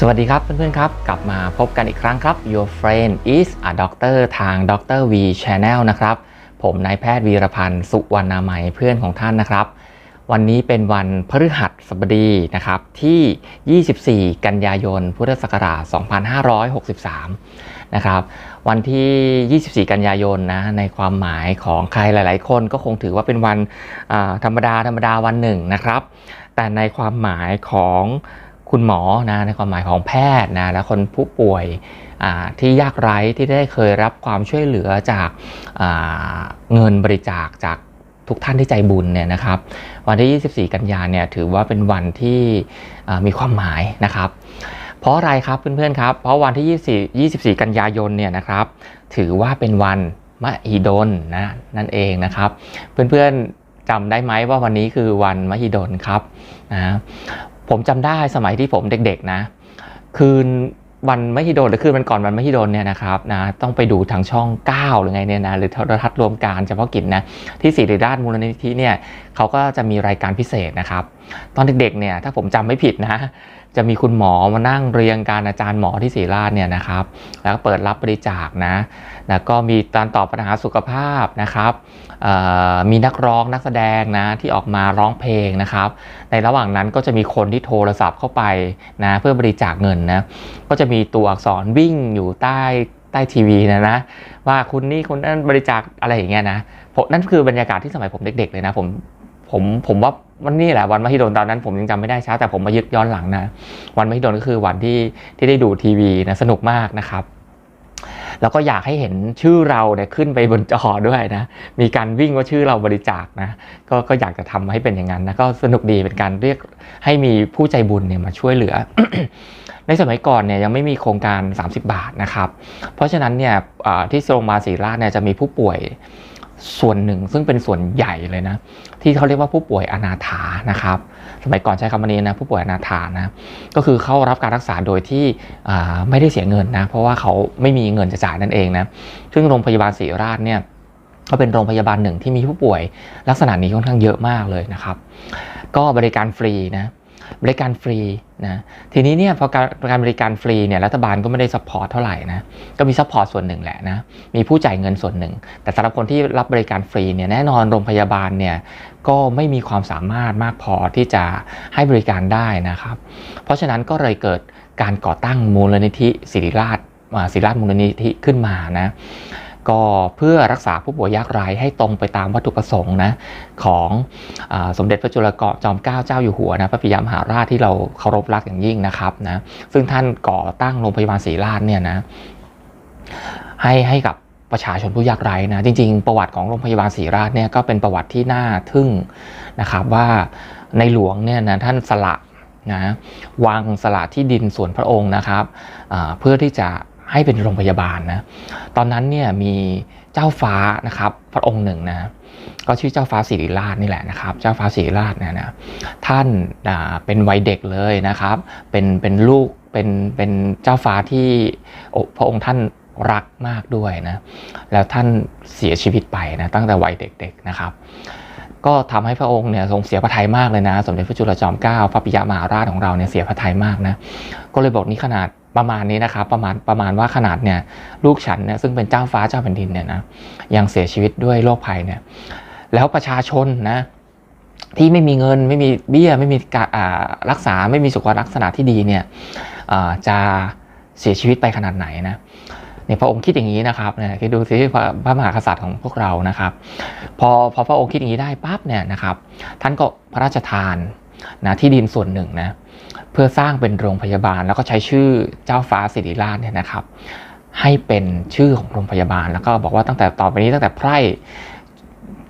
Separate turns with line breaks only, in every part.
สวัสดีครับเพื่อนๆครับ กลับมาพบกันอีกครั้งครับ Your friend is a doctor ทาง Dr. V Channel นะครับ ผมนายแพทย์วีรพันธ์สุวรรณามัยเพื่อนของท่านนะครับ วันนี้เป็นวันพฤหัสบดีนะครับที่ 24 กันยายน พุทธศักราช 2563 นะครับ วันที่ 24 กันยายนนะในความหมายของใครหลาย ๆ คนก็คงถือว่าเป็นวันอ่าธรรมดาธรรมดาวันหนึ่งนะครับ แต่ในความหมายของ คุณหมอนะในความหมายของแพทย์นะและคนผู้ป่วยที่ยากไร้ที่ได้เคยรับความช่วยเหลือจากาเงินบริจาคจากทุกท่านที่ใจบุญเนี่ยนะครับ วันที่ 24 กันยาเนี่ยถือว่าเป็นวันที่มีความหมายนะครับ เพราะอะไรครับเพื่อนๆครับ เพราะวันที่ 24 24 กันยายนเนี่ยนะครับ ถือว่าเป็นวันมหิดลนะนั่นเองนะครับ เพื่อนๆจำได้ไหมว่าวันนี้คือวันมหิดลครับนะ ผมจำได้สมัยที่ผมเด็กๆนะ คืนวันมหิดลหรือคืนวันก่อนวันมหิดลเนี่ยนะครับนะต้องไปดูทางช่อง 9 หรือไงเนี่ยนะหรือโทรทัศน์รวมการเฉพาะกิจนะที่ศิริราชมูลนิธิเนี่ยเขาก็จะมีรายการพิเศษนะครับ ตอนเด็กๆเนี่ยถ้าผมจำไม่ผิดนะจะมีคุณหมอมานั่งเรียงการอาจารย์หมอที่ศรีราชเนี่ยนะครับ แล้วก็เปิดรับบริจาคนะแล้วก็มีการตอบปัญหาสุขภาพนะครับมีนักร้องนักแสดงนะที่ออกมาร้องเพลงนะครับ ในระหว่างนั้นก็จะมีคนที่โทรศัพท์เข้าไปนะเพื่อบริจาคเงินนะก็จะมีตัวอักษรวิ่งอยู่ใต้ใต้ทีวีนะนะว่าคุณนี่คุณนั่นบริจาคอะไรอย่างเงี้ยนะนั่นคือบรรยากาศที่สมัยผมเด็ก ๆ เลยนะผมผมผมว่า วันนี้แหละวันมหิดลตอนนั้นผมยังจำไม่ได้ช้าแต่ผมมายึดย้อนหลังนะ วันมหิดลก็คือวันที่ที่ได้ดูทีวีนะสนุกมากนะครับ แล้วก็อยากให้เห็นชื่อเราเนี่ยขึ้นไปบนจอด้วยนะ มีการวิ่งว่าชื่อเราบริจาคนะก็ก็อยากจะทำให้เป็นอย่างนั้นนะก็สนุกดีเป็นการเรียกให้มีผู้ใจบุญเนี่ยมาช่วยเหลือ ในสมัยก่อนเนี่ยยังไม่มีโครงการ 30 บาทนะครับ เพราะฉะนั้นเนี่ยที่โรงพยาบาลศรีราชเนี่ยจะมีผู้ป่วย ส่วนหนึ่งซึ่งเป็นส่วนใหญ่เลยนะ ที่เขาเรียกว่าผู้ป่วยอนาถานะครับ สมัยก่อนใช้คำนี้นะผู้ป่วยอนาถานะก็คือเข้ารับการรักษาโดยที่ไม่ได้เสียเงินนะ เพราะว่าเขาไม่มีเงินจะจ่ายนั่นเองนะซึ่งโรงพยาบาลศรีราชเนี่ยก็เป็นโรงพยาบาลหนึ่งที่มีผู้ป่วยลักษณะนี้ค่อนข้างเยอะมากเลยนะครับ ก็บริการฟรีนะบริการฟรี นะทีนี้เนี่ยพอการการบริการฟรีเนี่ยรัฐบาลก็ไม่ได้ซัพพอร์ตเท่าไหร่นะก็มีซัพพอร์ตส่วนหนึ่งแหละนะมีผู้จ่ายเงินส่วนหนึ่ง แต่สำหรับคนที่รับบริการฟรีเนี่ยแน่นอนโรงพยาบาลเนี่ยก็ไม่มีความสามารถมากพอที่จะให้บริการได้นะครับ เพราะฉะนั้นก็เลยเกิดการก่อตั้งมูลนิธิศิริราชศิริราชมูลนิธิขึ้นมานะ ก็เพื่อรักษาผู้ป่วยยากไร้ให้ตรงไปตามวัตถุประสงค์นะของอสมเด็จพระจุลกาะจอมเกล้าเจ้าอยู่หัวนะพระปิยมหาราชที่เราเคารพรักอย่างยิ่งนะครับนะซึ่งท่านก่อตั้งโรงพยาบาลศรีราชเนี่ยนะให้ให้กับประชาชนผู้ยากไร้นะจริง ๆ ประวัติของโรงพยาบาลศรีราชเนี่ยก็เป็นประวัติที่น่าทึ่งนะครับว่าในหลวงเนี่ยนะท่านสละนะวางสละที่ดินส่วนพระองค์นะครับเพื่อที่จะ ให้เป็นโรงพยาบาลนะ ตอนนั้นเนี่ยมีเจ้าฟ้านะครับพระองค์หนึ่งนะก็ชื่อเจ้าฟ้าสิริราชนี่แหละนะครับ เจ้าฟ้าสิริราชเนี่ยนะท่านอ่าเป็นวัยเด็กเลยนะครับ เป็นเป็นลูกเป็นเป็นเจ้าฟ้าที่พระองค์ท่านรักมากด้วยนะแล้วท่านเสียชีวิตไปนะตั้งแต่วัยเด็กๆนะครับ ก็ทำให้พระองค์เนี่ยทรงเสียพระทัยมากเลยนะ สมเด็จพระจุลจอมเกล้าพระปิยมหาราชของเราเนี่ยเสียพระทัยมากนะ ก็เลยบอกนี่ขนาดประมาณนี้นะครับประมาณประมาณว่าขนาดเนี่ยลูกฉันเนี่ยซึ่งเป็นเจ้าฟ้าเจ้าแผ่นดินเนี่ยนะยังเสียชีวิตด้วยโรคภัยเนี่ยแล้วประชาชนนะที่ไม่มีเงินไม่มีเบี้ยไม่มีการรักษาไม่มีสุขลักษณะที่ดีเนี่ยจะเสียชีวิตไปขนาดไหนนะ เนี่ยพระองค์คิดอย่างนี้นะครับเนี่ยคิดดูสิพระพระมหากษัตริย์ของพวกเรานะครับ พอพอพระองค์คิดอย่างนี้ได้ปั๊บเนี่ยนะครับ ท่านก็พระราชทานนะที่ดินส่วนหนึ่งนะเพื่อสร้างเป็นโรงพยาบาล แล้วก็ใช้ชื่อเจ้าฟ้าสิริราชเนี่ยนะครับ ให้เป็นชื่อของโรงพยาบาล แล้วก็บอกว่าตั้งแต่ต่อไปนี้ตั้งแต่ไพร่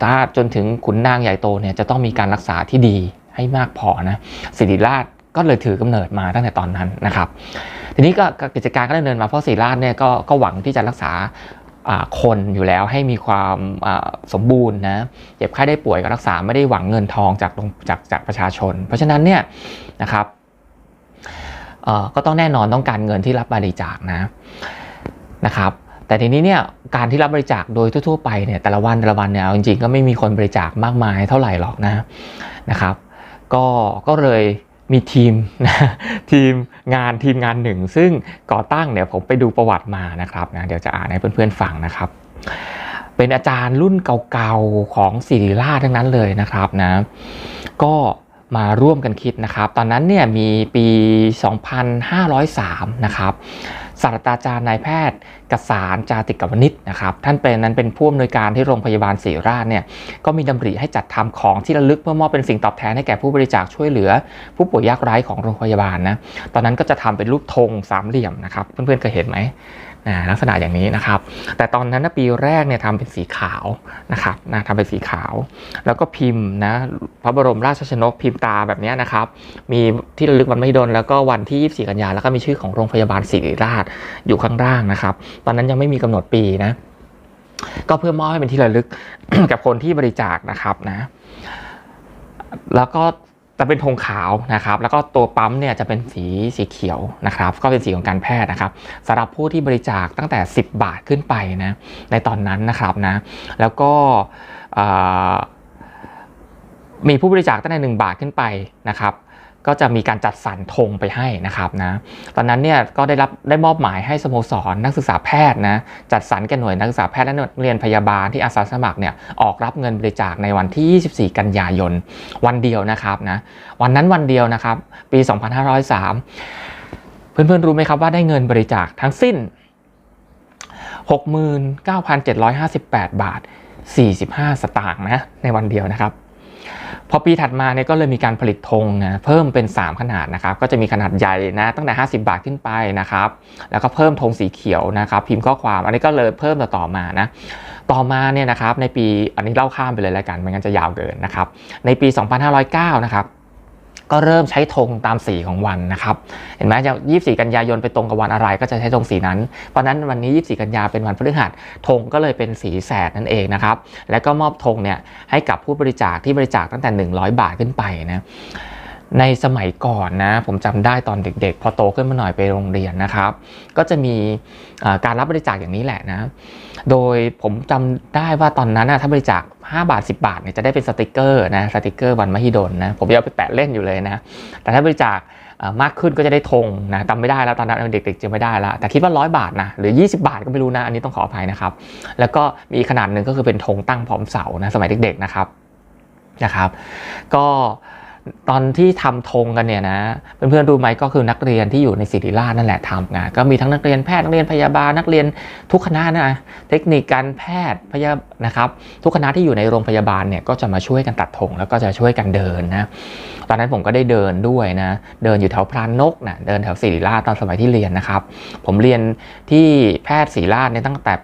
ถ้าจนถึงขุนนางใหญ่โตเนี่ยจะต้องมีการรักษาที่ดีให้มากพอนะสิริราช ก็เลยถือกำเนิดมาตั้งแต่ตอนนั้นนะครับ ทีนี้ก็กิจการก็ดำเนินมาเพราะสิริราชเนี่ยก็ก็หวังที่จะรักษาคนอยู่แล้วให้มีความสมบูรณ์นะเจ็บไข้ได้ป่วยก็รักษาไม่ได้หวังเงินทองจากจากจากประชาชน เพราะฉะนั้นเนี่ยนะครับก็ต้องแน่นอนต้องการเงินที่รับบริจาคนะนะครับ แต่ทีนี้เนี่ยการที่รับบริจาคโดยทั่ว ๆ ไปเนี่ยแต่ละวันแต่ละวันเนี่ยจริงๆก็ไม่มีคนบริจาคมากมายเท่าไหร่หรอกนะนะครับ ก็ก็เลย มีทีมนะทีมงานทีมงานหนึ่ง ซึ่งก่อตั้งเนี่ยผมไปดูประวัติมานะครับนะเดี๋ยวจะอ่านให้เพื่อนๆฟังนะครับ เป็นอาจารย์รุ่นเก่าๆของศิริราชทั้งนั้นเลยนะครับนะก็มาร่วมกันคิดนะครับ ตอนนั้นเนี่ยมีปี 2503 นะครับ ศาสตราจารย์นายแพทย์กสารจาติกวณิชนะครับท่านเป็นนั้นเป็นผู้อำนวยการที่โรงพยาบาลศิริราชเนี่ยก็มีดำริให้จัดทำของที่ระลึกเพื่อมอบเป็นสิ่งตอบแทนให้แก่ผู้บริจาคช่วยเหลือ ผู้ป่วยยากไร้ของโรงพยาบาลนะตอนนั้นก็จะทำเป็นรูปธงสามเหลี่ยมนะครับเพื่อนๆเคยเห็นไหม ลักษณะอย่างนี้นะครับ แต่ตอนนั้นนะปีแรกเนี่ยทำเป็นสีขาวนะครับนะทำเป็นสีขาว แล้วก็พิมพ์นะพระบรมราชชนกพิมพ์ตาแบบนี้นะครับ มีที่ระลึกวันไมหิดลแล้วก็วันที่ 24 กันยา แล้วก็มีชื่อของโรงพยาบาลศิริราชอยู่ข้างล่างนะครับ ตอนนั้นยังไม่มีกำหนดปีนะ ก็เพื่อมอบให้เป็นที่ระลึกกับคนที่บริจาคนะครับนะแล้วก็ จะเป็นธงขาวนะครับ แล้วก็ตัวปั๊มเนี่ยจะเป็นสีสีเขียวนะครับ ก็เป็นสีของการแพทย์นะครับสำหรับผู้ที่บริจาคตั้งแต่ 10 บาทขึ้นไปนะในตอนนั้นนะครับนะแล้วก็มีผู้บริจาคตั้งแต่ 1 บาทขึ้นไปนะครับ ก็จะมีการจัดสรรธงไปให้นะครับนะตอนนั้นเนี่ยก็ได้รับได้มอบหมายให้สโมสรนักศึกษาแพทย์นะจัดสรรแก่หน่วยนักศึกษาแพทย์และนักเรียนพยาบาลที่อาสาสมัครเนี่ยออกรับเงินบริจาคในวันที่ 24 กันยายนวันเดียวนะครับนะวันนั้นวันเดียวนะครับ ปี 2503 เพื่อนๆรู้ไหมครับว่าได้เงินบริจาคทั้งสิ้น 69,758 บาท 45 สตางค์นะในวันเดียวนะครับ พอปีถัดมาเนี่ยก็เลยมีการผลิตธงนะเพิ่มเป็น 3 ขนาดนะครับก็จะมีขนาดใหญ่นะตั้งแต่ 50 บาทขึ้นไปนะครับแล้วก็เพิ่มธงสีเขียวนะครับพิมพ์ข้อความอันนี้ก็เลยเพิ่มต่อต่อมานะต่อมาเนี่ยนะครับในปีอันนี้เล่าข้ามไปเลยแล้วกันไม่งั้นจะยาวเกินนะครับในปี 2509 นะครับ ก็เริ่มใช้ธงตามสีของวันนะครับ เห็นไหมจะ24 กันยายนไปตรงกับวันอะไร ก็จะใช้ธงสีนั้น เพราะนั้นวันนี้ 24 กันยาเป็นวันพฤหัสธงก็เลยเป็นสีแสดนั่นเองนะครับ แล้วก็มอบธงเนี่ยให้กับผู้บริจาคที่บริจาคตั้งแต่ 100 บาทขึ้นไปนะ ในสมัยก่อนนะผมจำได้ตอนเด็ก ๆ พอโตขึ้นมาหน่อยไปโรงเรียนนะครับ ก็จะมีการรับบริจาคอย่างนี้แหละนะ โดยผมจำได้ว่าตอนนั้นนะถ้าบริจาค 5 บาท 10 บาทเนี่ยจะได้เป็นสติกเกอร์นะสติกเกอร์วันมหิดลนะผมจะเอาไปแปะเล่นอยู่เลยนะ แต่ถ้าบริจาคมากขึ้นก็จะได้ธงนะจำไม่ได้แล้วตอนนั้นเด็กๆจะไม่ได้แล้วแต่คิดว่า 100 บาทนะหรือ 20 บาทก็ไม่รู้นะ อันนี้ต้องขออภัยนะครับ แล้วก็มีขนาดหนึ่งก็คือเป็นธงตั้งพร้อมเสานะสมัยเด็กๆนะครับนะครับ ก็ ตอนที่ทำธงกันเนี่ยนะเพื่อนๆรู้ไหมก็คือนักเรียนที่อยู่ในศิริราชนั่นแหละทำงานก็มีทั้งนักเรียนแพทย์นักเรียนพยาบาลนักเรียนทุกคณะนะเทคนิคการแพทย์พยานะครับทุกคณะที่อยู่ในโรงพยาบาลเนี่ยก็จะมาช่วยกันตัดธงแล้วก็จะช่วยกันเดินนะตอนนั้นผมก็ได้เดินด้วยนะเดินอยู่แถวพรานนกนะเดินแถวศิริราชตอนสมัยที่เรียนนะครับ ผมเรียนที่แพทย์ศิริราชเนี่ยตั้งแต่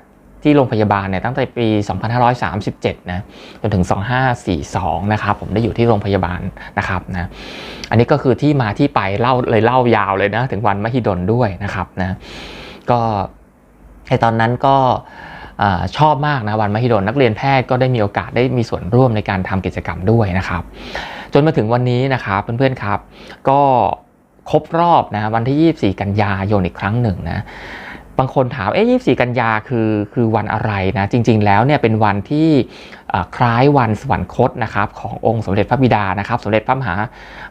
ที่โรงพยาบาลเนี่ยตั้งแต่ปี 2537 นะจนถึง 2542 นะครับผมได้อยู่ที่โรงพยาบาลนะครับนะอันนี้ก็คือที่มาที่ไปเล่าเลยเล่ายาวเลยนะถึงวันมหิดลด้วยนะครับนะก็ในตอนนั้นก็ชอบมากนะวันมหิดลนักเรียนแพทย์ก็ได้มีโอกาสได้มีส่วนร่วมในการทำกิจกรรมด้วยนะครับ จนมาถึงวันนี้นะครับเพื่อนๆครับ ก็ครบรอบนะวันที่ 24 กันยายนอีกครั้งหนึ่งนะ บางคนถามเอ๊ะ24กันยาคือคือวันอะไรนะจริง ๆ แล้วเนี่ยเป็นวันที่คล้ายวันสวรรคตนะครับขององค์สมเด็จพระบิดานะครับ สมเด็จพระมหา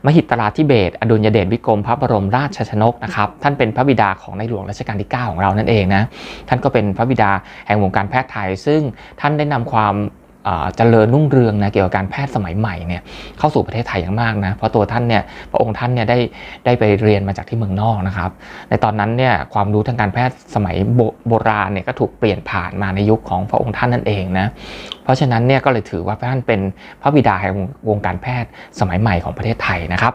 มหิตราธิเบศอดุลยเดชวิกรมพระบรมราชชนกนะครับท่านเป็นพระบิดาของในหลวงรัชกาลที่ 9 ของเรานั่นเองนะท่านก็เป็นพระบิดาแห่งวงการแพทย์ไทย ซึ่งท่านได้นำความ เอ่อเจริญรุ่งเรืองนะเกี่ยวกับการแพทย์สมัยใหม่เนี่ยเข้าสู่ประเทศไทยอย่างมากนะเพราะตัวท่านเนี่ยพระองค์ท่านเนี่ยได้ได้ไปเรียนมาจากที่เมืองนอกนะครับ ในตอนนั้นเนี่ยความรู้ทางการแพทย์สมัยโบโบราณเนี่ยก็ถูกเปลี่ยนผ่านมาในยุคของพระองค์ท่านนั่นเองนะเพราะฉะนั้นเนี่ยก็เลยถือว่าท่านเป็นพระบิดาแห่งวงการแพทย์สมัยใหม่ของประเทศไทยนะครับ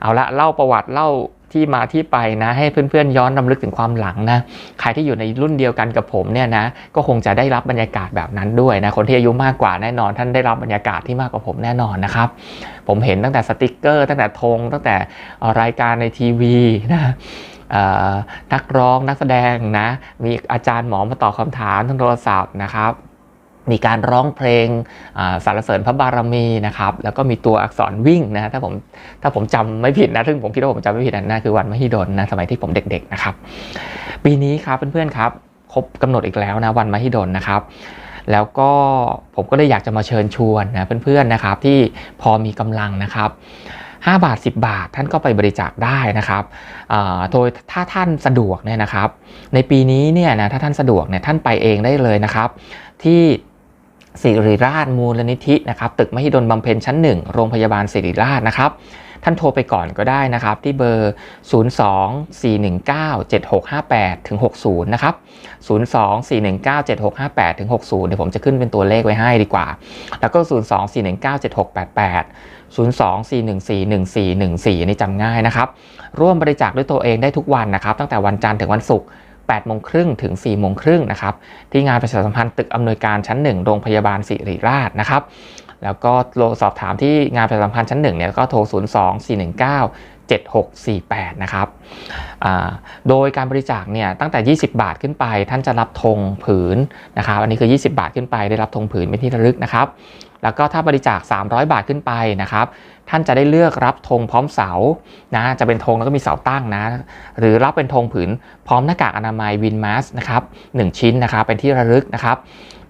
เอาละเล่าประวัติเล่า ที่มาที่ไปนะ ให้เพื่อนๆย้อนรำลึกถึงความหลังนะใครที่อยู่ในรุ่นเดียวกันกับผมเนี่ยนะก็คงจะได้รับบรรยากาศแบบนั้นด้วยนะคนที่อายุมากกว่าแน่นอน ท่านได้รับบรรยากาศที่มากกว่าผมแน่นอนนะครับผมเห็นตั้งแต่สติกเกอร์ ตั้งแต่ธงตั้งแต่รายการในทีวีนะนักร้องนักแสดงนะมีอาจารย์หมอมาตอบคำถามทางโทรศัพท์นะครับ มีการร้องเพลงอ่าสรรเสริญพระบารมีนะครับ แล้วก็มีตัวอักษรวิ่งนะถ้าผมถ้าผมจำไม่ผิดนะซึ่งผมคิดว่าผมจำไม่ผิดนะนั่นคือวันมหิดลนะสมัยที่ผมเด็กๆนะครับ ปีนี้ครับเพื่อนๆครับครบกำหนดอีกแล้วนะวันมหิดลนะครับ แล้วก็ผมก็เลยอยากจะมาเชิญชวนนะเพื่อนๆนะครับที่พอมีกำลังนะครับ5บาท 10 บาทท่านก็ไปบริจาคได้นะครับโดยถ้าท่านสะดวกเนี่ยนะครับ ในปีนี้เนี่ยนะถ้าท่านสะดวกเนี่ยท่านไปเองได้เลยนะครับ ที่ ศิริราชมูลนิธินะครับตึกมหิดลบำเพ็ญชั้น 1 โรงพยาบาลศิริราชนะครับ ท่านโทรไปก่อนก็ได้นะครับ ที่เบอร์ 02-419-7658ถึง60 นะครับ 02-419-7658ถึง60 เดี๋ยวผมจะขึ้นเป็นตัวเลขไว้ให้ดีกว่า แล้วก็ 02-419-7688 02-414-1414นนี้จำง่ายนะครับ ร่วมบริจาคด้วยตัวเองได้ทุกวันนะครับ ตั้งแต่วันจันทร์ถึงวันศุกร์ 8โมงครึ่งถึง4โมงครึ่งนะครับที่งานประชาสัมพันธ์ตึกอำนวยการชั้น 1 โรงพยาบาลศิริราชนะครับแล้วก็สอบถามที่งานประชาสัมพันธ์ชั้น1เนี่ยก็โทร 0 2 4 1 9 7648 นะครับโดยการบริจาคเนี่ยตั้งแต่ 20 บาทขึ้นไป ท่านจะรับธงผืนนะครับ อันนี้คือ 20 บาทขึ้นไปได้รับธงผืนเป็นที่ระลึกนะครับ แล้วก็ถ้าบริจาค 300 บาทขึ้นไปนะครับ ท่านจะได้เลือกรับธงพร้อมเสานะจะเป็นธงแล้วก็มีเสาตั้งนะ หรือรับเป็นธงผืนพร้อมหน้ากากอนามัยวินมาสนะครับ1ชิ้นนะครับเป็นที่ระลึกนะครับ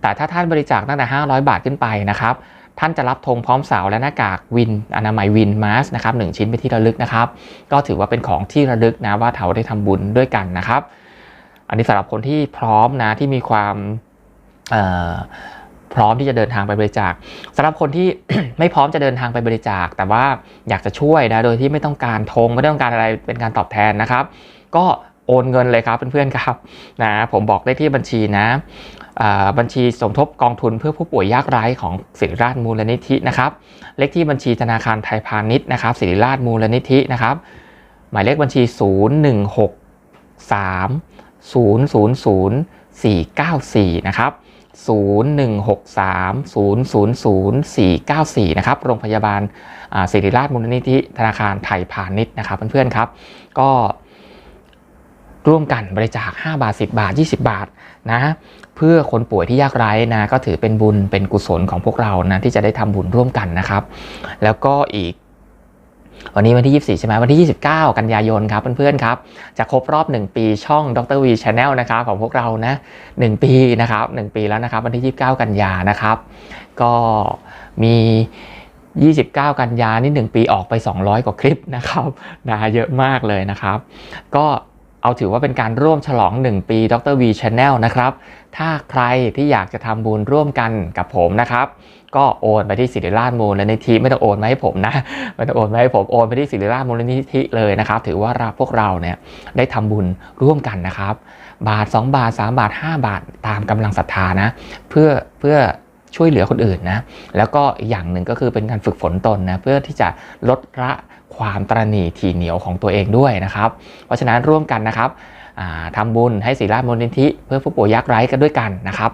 แต่ถ้าท่านบริจาคตั้งแต่ 500 บาทขึ้นไปนะครับท่านจะรับธงพร้อมเสาและหน้ากากวินอนามัยวินมาสนะครับหนึ่งชิ้นเป็นที่ระลึกนะครับ ก็ถือว่าเป็นของที่ระลึกนะว่าเราได้ทำบุญด้วยกันนะครับ อันนี้สำหรับคนที่พร้อมนะที่มีความ พร้อมที่จะเดินทางไปบริจาคสำหรับคนที่ไม่พร้อมจะเดินทางไปบริจาค แต่ว่าอยากจะช่วยนะโดยที่ไม่ต้องการธงไม่ต้องการอะไรเป็นการตอบแทนนะครับ ก็โอนเงินเลยครับเพื่อนๆครับนะผมบอกได้ที่บัญชีนะบัญชีสมทบกองทุนเพื่อผู้ป่วยยากไร้ของศิริราชมูลนิธินะครับ เลขที่บัญชีธนาคารไทยพาณิชย์นะครับศิริราชมูลนิธินะครับ หมายเลขบัญชี 0 1 6 3 0 0 0 4 9 4 นะครับ 0 1 6 3 0 0 0 4 9 4 นะครับ โรงพยาบาลศิริราชมูลนิธิธนาคารไทยพาณิชย์นะครับเพื่อนๆครับ ก็ร่วมกันบริจาค 5 บาท 10 บาท 20 บาทนะเพื่อคนป่วยที่ยากไร้นะก็ถือเป็นบุญเป็นกุศลของพวกเรานะที่จะได้ทำบุญร่วมกันนะครับ แล้วก็อีก วันนี้วันที่ 24 ใช่ไหมวันที่ 29 กันยายนครับเพื่อนๆครับ จะครบรอบ 1 ปีช่องดรวีชาแนลนะครับของพวกเรานะ 1 ปีนะครับ 1 ปีแล้วนะครับ วันที่ 29 กันยานะครับ ก็มี 29 กันยานี่ 1 ปีออกไป 200 กว่าคลิปนะครับนะเยอะมากเลยนะครับ ก็ เอาถือว่าเป็นการร่วมฉลอง 1 ปีดร V Channel นะครับ ถ้าใครที่อยากจะทำบุญร่วมกันกับผมนะครับ ก็โอนไปที่ศิริราชมูลนิธิไม่ต้องโอนมาให้ผมนะ ไม่ต้องโอนมาให้ผม โอนไปที่ศิริราชมูลนิธิเลยนะครับ ถือว่าเราพวกเราเนี่ยได้ทำบุญร่วมกันนะครับ บาท 2 บาท 3 บาท 5 บาทตามกำลังศรัทธานะ เพื่อเพื่อช่วยเหลือคนอื่นนะ แล้วก็อย่างหนึ่งก็คือเป็นการฝึกฝนตนนะ เพื่อที่จะลดละ ความตรณีทีเหนียวของตัวเองด้วยนะครับ เพราะฉะนั้นร่วมกันนะครับอ่าทำบุญให้ศิริราชมูลนิธิเพื่อผู้ป่วยยากไร้กันด้วยกันนะครับ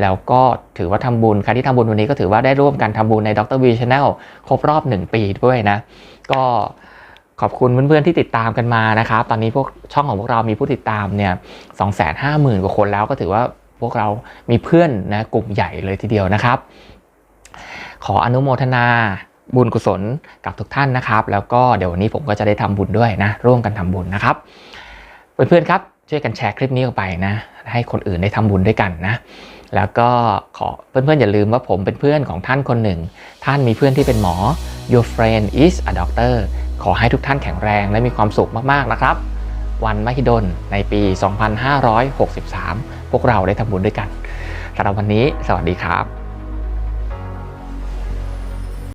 แล้วก็ถือว่าทำบุญใครที่ทำบุญวันนี้ก็ถือว่าได้ร่วมกันทำบุญในดร V Channel ครบรอบ 1 ปีด้วยนะ ก็ขอบคุณเพื่อนๆที่ติดตามกันมานะครับ ตอนนี้พวกช่องของพวกเรามีผู้ติดตามเนี่ย250,000กว่าคนแล้วก็ถือว่าพวกเรามีเพื่อนนะกลุ่มใหญ่เลยทีเดียวนะครับ ขออนุโมทนา บุญกุศลกับทุกท่านนะครับ แล้วก็เดี๋ยววันนี้ผมก็จะได้ทำบุญด้วยนะ ร่วมกันทำบุญนะครับ เพื่อนๆครับช่วยกันแชร์คลิปนี้ออกไปนะ ให้คนอื่นได้ทำบุญด้วยกันนะ แล้วก็ขอเพื่อนๆอย่าลืมว่าผมเป็นเพื่อนของท่านคนหนึ่ง ท่านมีเพื่อนที่เป็นหมอ your friend is a doctor ขอให้ทุกท่านแข็งแรงและมีความสุขมากๆนะครับ วันมหิดลในปี 2563 พวกเราได้ทำบุญด้วยกันสำหรับวันนี้ สวัสดีครับ